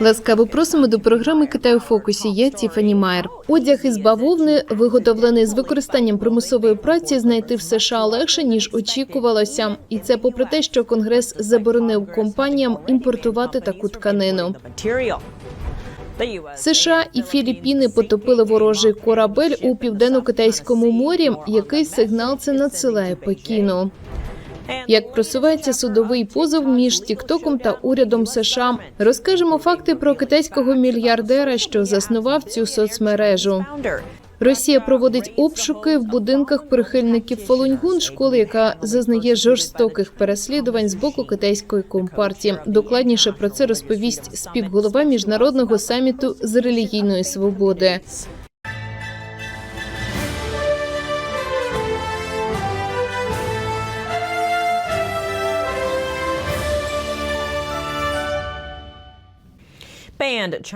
Ласкаво просимо до програми Китай у фокусі. Я Тіфані Майер. Одяг із бавовни, виготовлений з використанням примусової праці, знайти в США легше ніж очікувалося, і це попри те, що Конгрес заборонив компаніям імпортувати таку тканину. США і Філіппіни потопили ворожий корабель у південно-китайському морі. Який сигнал це надсилає Пекіну? Як просувається судовий позов між Тіктоком та урядом США, розкажемо факти про китайського мільярдера, що заснував цю соцмережу. Росія проводить обшуки в будинках прихильників Фолуньгун, школи, яка зазнає жорстоких переслідувань з боку китайської компартії. Докладніше про це розповість співголова міжнародного саміту з релігійної свободи.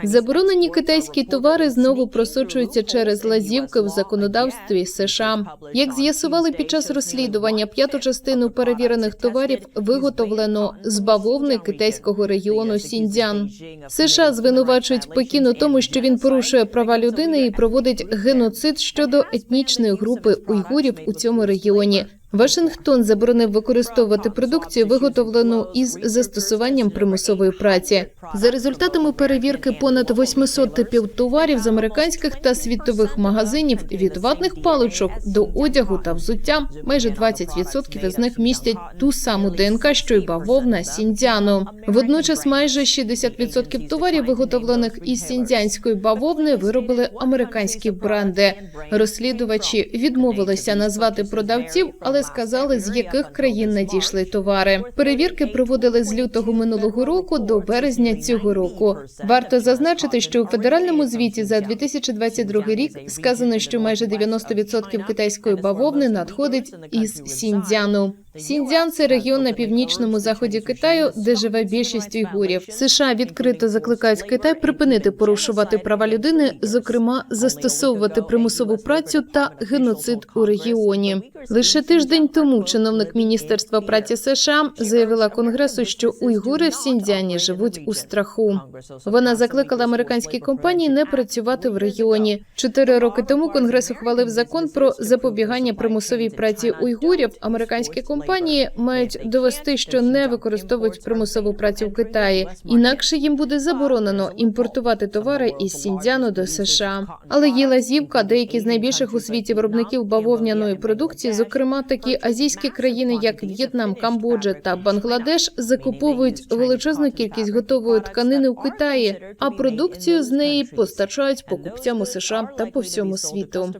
Заборонені китайські товари знову просочуються через лазівки в законодавстві США. Як з'ясували під час розслідування, п'яту частину перевірених товарів виготовлено з бавовни китайського регіону Сіндзян. США звинувачують Пекін у тому, що він порушує права людини і проводить геноцид щодо етнічної групи уйгурів у цьому регіоні. Вашингтон заборонив використовувати продукцію, виготовлену із застосуванням примусової праці. За результатами перевірки понад 800 типів товарів з американських та світових магазинів від ватних паличок до одягу та взуття. Майже 20% із них містять ту саму ДНК, що й бавовна сіндзяну. Водночас, майже 60% товарів, виготовлених із сіндзянської бавовни, виробили американські бренди. Розслідувачі відмовилися назвати продавців, але сказали, з яких країн надійшли товари. Перевірки проводили з лютого минулого року до березня цього року. Варто зазначити, що у федеральному звіті за 2022 рік сказано, що майже 90% китайської бавовни надходить із Сіндзяну. Сіндзян – це регіон на північному заході Китаю, де живе більшість уйгурів. США відкрито закликають Китай припинити порушувати права людини, зокрема застосовувати примусову працю та геноцид у регіоні. Лише тиждень тому чиновник міністерства праці США заявила конгресу, що уйгури в Сіндзяні живуть у страху. Вона закликала американські компанії не працювати в регіоні. Чотири роки тому конгрес ухвалив закон про запобігання примусовій праці уйгурів. Американські компанії мають довести, що не використовують примусову працю в Китаї, інакше їм буде заборонено імпортувати товари із Сіндзяну до США. Але є лазівка, деякі з найбільших у світі виробників бавовняної продукції, зокрема такі азійські країни, як В'єтнам, Камбоджа та Бангладеш, закуповують величезну кількість готової тканини в Китаї, а продукцію з неї постачають покупцям у США та по всьому світу.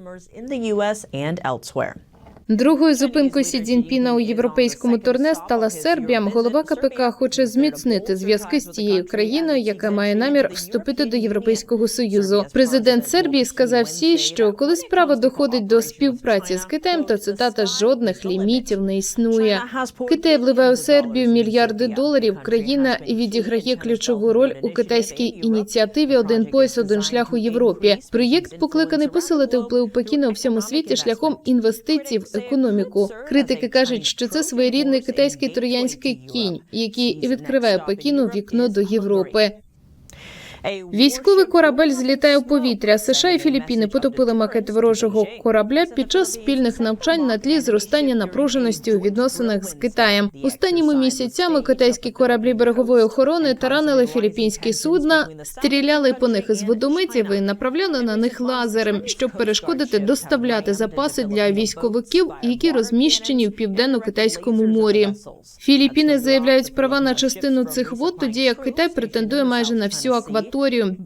Другою зупинкою Сі Цзіньпіна у європейському турне стала Сербія. Голова КПК хоче зміцнити зв'язки з тією країною, яка має намір вступити до Європейського союзу. Президент Сербії сказав Сі, що коли справа доходить до співпраці з Китаєм, то цитата жодних лімітів не існує. Китай вливає у Сербію мільярди доларів. Країна відіграє ключову роль у китайській ініціативі Один пояс, один шлях у Європі. Проєкт покликаний посилити вплив Пекіна у всьому світі шляхом інвестицій економіку. Критики кажуть, що це своєрідний китайський троянський кінь, який відкриває Пекіну вікно до Європи. Військовий корабель злітає у повітря. США і Філіппіни потопили макет ворожого корабля під час спільних навчань на тлі зростання напруженості у відносинах з Китаєм. Останніми місяцями китайські кораблі берегової охорони таранили філіппінські судна, стріляли по них із водометів і направляли на них лазером, щоб перешкодити доставляти запаси для військовиків, які розміщені в південно-китайському морі. Філіппіни заявляють права на частину цих вод, тоді як Китай претендує майже на всю акваторію.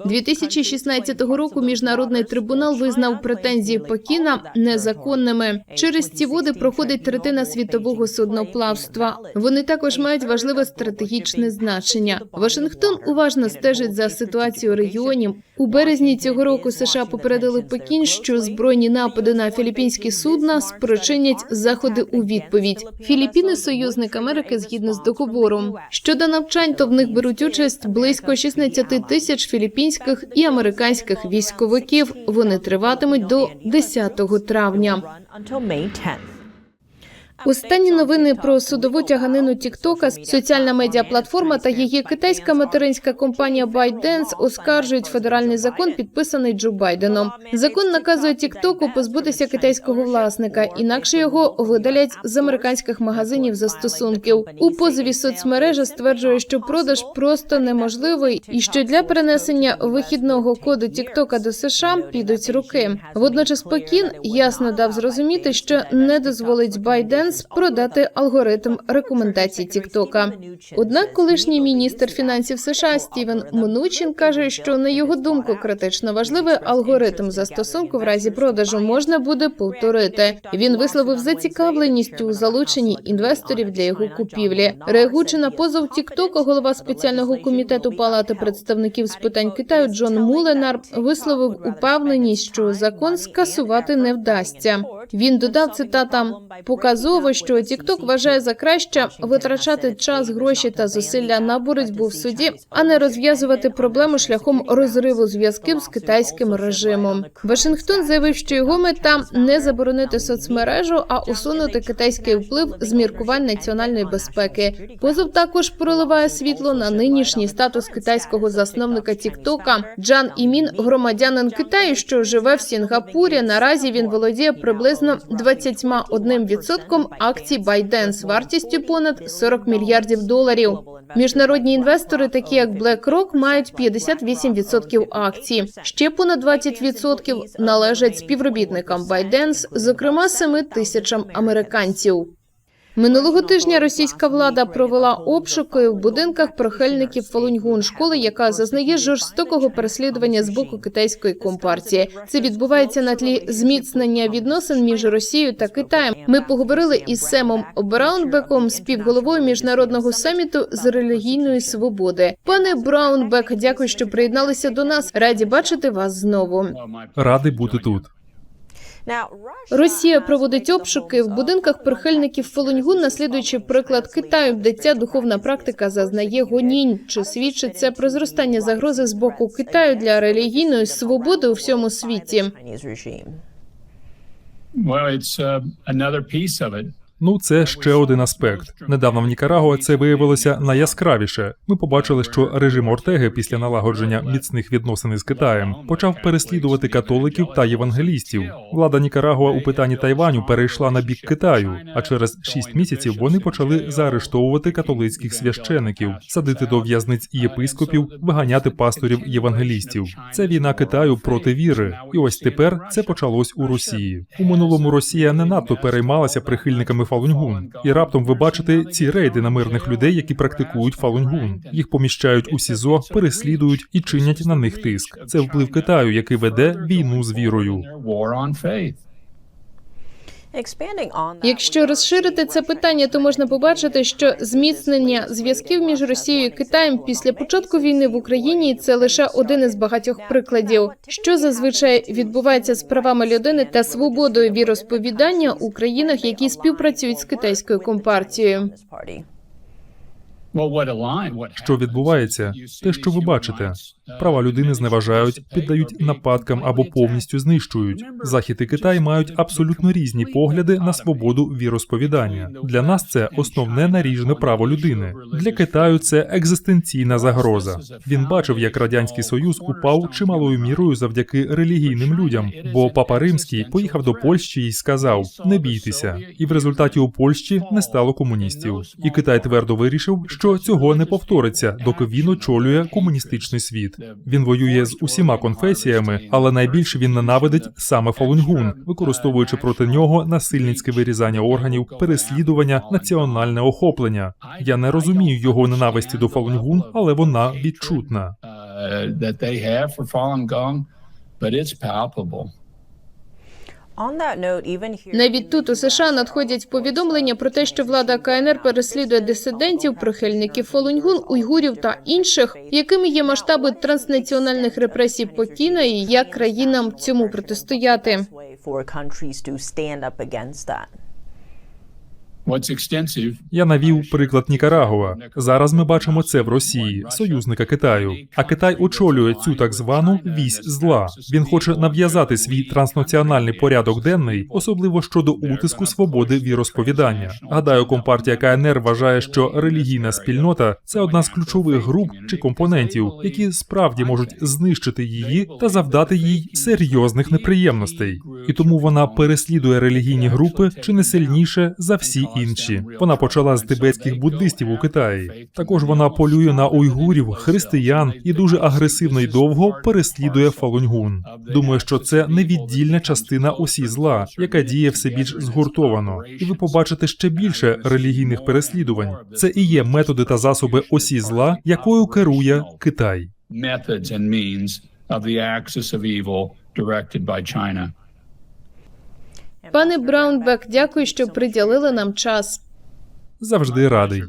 2016 року міжнародний трибунал визнав претензії Пекіна незаконними. Через ці води проходить третина світового судноплавства. Вони також мають важливе стратегічне значення. Вашингтон уважно стежить за ситуацією у регіоні. У березні цього року США попередили Пекін, що збройні напади на філіппінські судна спричинять заходи у відповідь. Філіппіни союзник Америки згідно з договором. Щодо навчань, то в них беруть участь близько 16 тисяч філіппінських і американських військовиків. Вони триватимуть до 10 травня. Останні новини про судову тяганину Тіктока, соціальна медіаплатформа та її китайська материнська компанія ByteDance оскаржують федеральний закон, підписаний Джо Байденом. Закон наказує Тіктоку позбутися китайського власника, інакше його видалять з американських магазинів застосунків. У позові соцмережа стверджує, що продаж просто неможливий, і що для перенесення вихідного коду Тіктока до США підуть руки. Водночас Пекін ясно дав зрозуміти, що не дозволить ByteDance продати алгоритм рекомендацій Тіктока. Однак, колишній міністр фінансів США Стівен Мнучин каже, що на його думку критично важливий алгоритм застосунку в разі продажу можна буде повторити. Він висловив зацікавленість у залученні інвесторів для його купівлі. Реагуючи на позов Тіктока, голова спеціального комітету Палати представників з питань Китаю Джон Муленар висловив упевненість, що закон скасувати не вдасться. Він додав цитата показово, що TikTok вважає за краще витрачати час, гроші та зусилля на боротьбу в суді, а не розв'язувати проблему шляхом розриву зв'язків з китайським режимом. Вашингтон заявив, що його мета не заборонити соцмережу, а усунути китайський вплив з міркувань національної безпеки. Позов також проливає світло на нинішній статус китайського засновника Тіктока Джан Імін, громадянин Китаю, що живе в Сінгапурі. Наразі він володіє приблизно 21% акцій ByteDance вартістю понад 40 мільярдів доларів. Міжнародні інвестори, такі як BlackRock, мають 58% акцій. Ще понад 20% належать співробітникам ByteDance, зокрема 7 тисячам американців. Минулого тижня російська влада провела обшуки в будинках прихильників Фалуньгун, школи, яка зазнає жорстокого переслідування з боку китайської компартії. Це відбувається на тлі зміцнення відносин між Росією та Китаєм. Ми поговорили із Семом Браунбеком, співголовою міжнародного саміту з релігійної свободи. Пане Браунбек, дякую, що приєдналися до нас. Раді бачити вас знову. Радий бути тут. Росія проводить обшуки в будинках прихильників Фолуньгун, наслідуючи приклад Китаю, де ця духовна практика зазнає гонінь. Чи свідчить це про зростання загрози з боку Китаю для релігійної свободи у всьому світі? Well, it's uh, another piece of it. Ну, це ще один аспект. Недавно в Нікарагуа це виявилося найяскравіше. Ми побачили, що режим Ортеги після налагодження міцних відносин із Китаєм почав переслідувати католиків та євангелістів. Влада Нікарагуа у питанні Тайваню перейшла на бік Китаю, а через шість місяців вони почали заарештовувати католицьких священиків, садити до в'язниць єпископів, виганяти пасторів євангелістів. Це війна Китаю проти віри. І ось тепер це почалось у Росії. У минулому Росія не надто переймалася прихильниками Фалуньгун. І раптом ви бачите ці рейди на мирних людей, які практикують Фалуньгун. Їх поміщають у СІЗО, переслідують і чинять на них тиск. Це вплив Китаю, який веде війну з вірою. Якщо розширити це питання, то можна побачити, що зміцнення зв'язків між Росією і Китаєм після початку війни в Україні це лише один із багатьох прикладів, що зазвичай відбувається з правами людини та свободою віросповідання у країнах, які співпрацюють з китайською компартією. Що відбувається? Те, що ви бачите, права людини зневажають, піддають нападкам або повністю знищують. Захід і Китай мають абсолютно різні погляди на свободу віросповідання. Для нас це основне наріжне право людини. Для Китаю це екзистенційна загроза. Він бачив, як радянський союз упав чималою мірою завдяки релігійним людям. Бо папа римський поїхав до Польщі і сказав: не бійтеся. І в результаті у Польщі не стало комуністів. І Китай твердо вирішив, що цього не повториться, доки він очолює комуністичний світ. Він воює з усіма конфесіями, але найбільше він ненавидить саме Фалунгун, використовуючи проти нього насильницьке вирізання органів, переслідування, національне охоплення. Я не розумію його ненависті до Фалунгун, але вона відчутна. Навіть тут у США надходять повідомлення про те, що влада КНР переслідує дисидентів, прихильників Фолуньгун, уйгурів та інших, якими є масштаби транснаціональних репресій Пекіна і як країнам цьому протистояти. Я навів приклад Нікарагуа. Зараз ми бачимо це в Росії, союзника Китаю. А Китай очолює цю так звану вісь зла. Він хоче нав'язати свій транснаціональний порядок денний, особливо щодо утиску свободи віросповідання. Гадаю, компартія КНР вважає, що релігійна спільнота це одна з ключових груп чи компонентів, які справді можуть знищити її та завдати їй серйозних неприємностей. І тому вона переслідує релігійні групи чи не сильніше за всі інші. Вона почала з тибетських буддистів у Китаї. Також вона полює на уйгурів, християн і дуже агресивно й довго переслідує Фалуньгун. Думаю, що це невіддільна частина осі зла, яка діє все більш згуртовано. І ви побачите ще більше релігійних переслідувань. Це і є методи та засоби осі зла, якою керує Китай. methods and means of the axis of evil directed by China. Пане Браунбек, дякую, що приділили нам час. Завжди радий.